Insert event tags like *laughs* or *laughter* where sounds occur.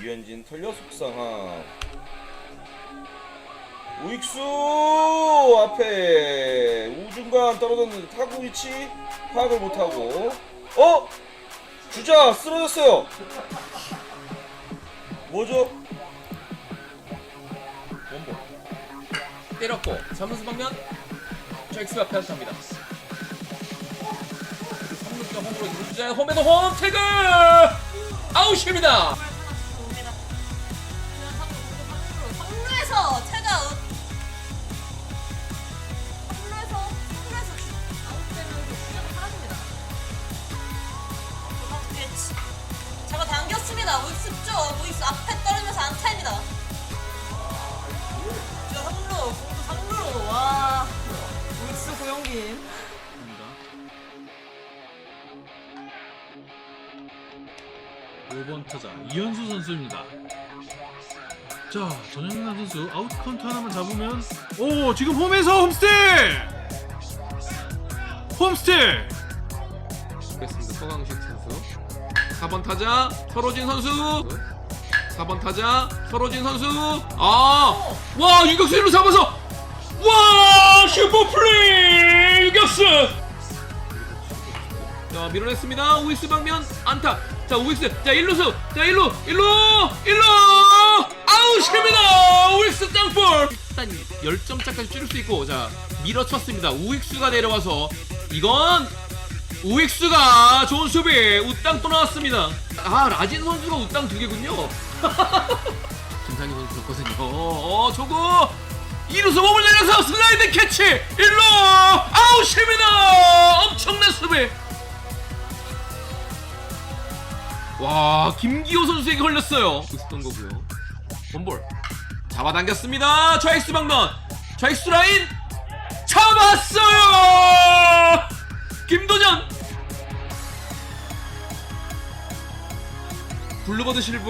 유현진 털려 속상함. 우익수 앞에 우중간 떨어졌는데 타구 위치 파악을 못하고. 어? 주자 쓰러졌어요. 뭐죠? 원볼. 때렸고 3루수 방면. 좌익수가 패스합니다. 3루자 홈으로 2루자 홈에서 홈 태그! 아웃입니다. 그렇겠지. 잡아 당겼습니다. 쪽 우익수 앞에 떨어지면서 안타입니다. 저 상루 공도 상루로 와. 우익수 고영빈. 5번 타자 이현수 선수입니다. 자 전영남 선수 아웃 카운트 하나만 잡으면 오 지금 홈에서 홈스틸 홈스틸 서강식 선수. 4번 타자 서로진 선수. 4번 타자 서로진 선수. 아와 유격수 1루 잡아서 와 슈퍼 플레이 유격수! 자 밀어냈습니다. 우익수 방면 안타. 자 우익수. 자 1루수. 자 1루. 1루! 1루! 아웃입니다! 우익수 땅볼! 일단 10점차까지 줄일 수 있고 자 밀어쳤습니다. 우익수가 내려와서 이건 우익수가 좋은 수비 우땅 또 나왔습니다. 아 라진 선수가 우땅 두 개군요. *laughs* 김상희 선수 좋거든요. 어, 어 조구! 2루수 몸을 내려서 슬라이드 캐치! 1루! 아웃입니다! 엄청난 수비! 와 김기호 선수에게 걸렸어요. 있었던 거고요. 원볼. 잡아당겼습니다. 좌익수 방면. 좌익수 라인 잡았어요! 김도전 블루버드 실브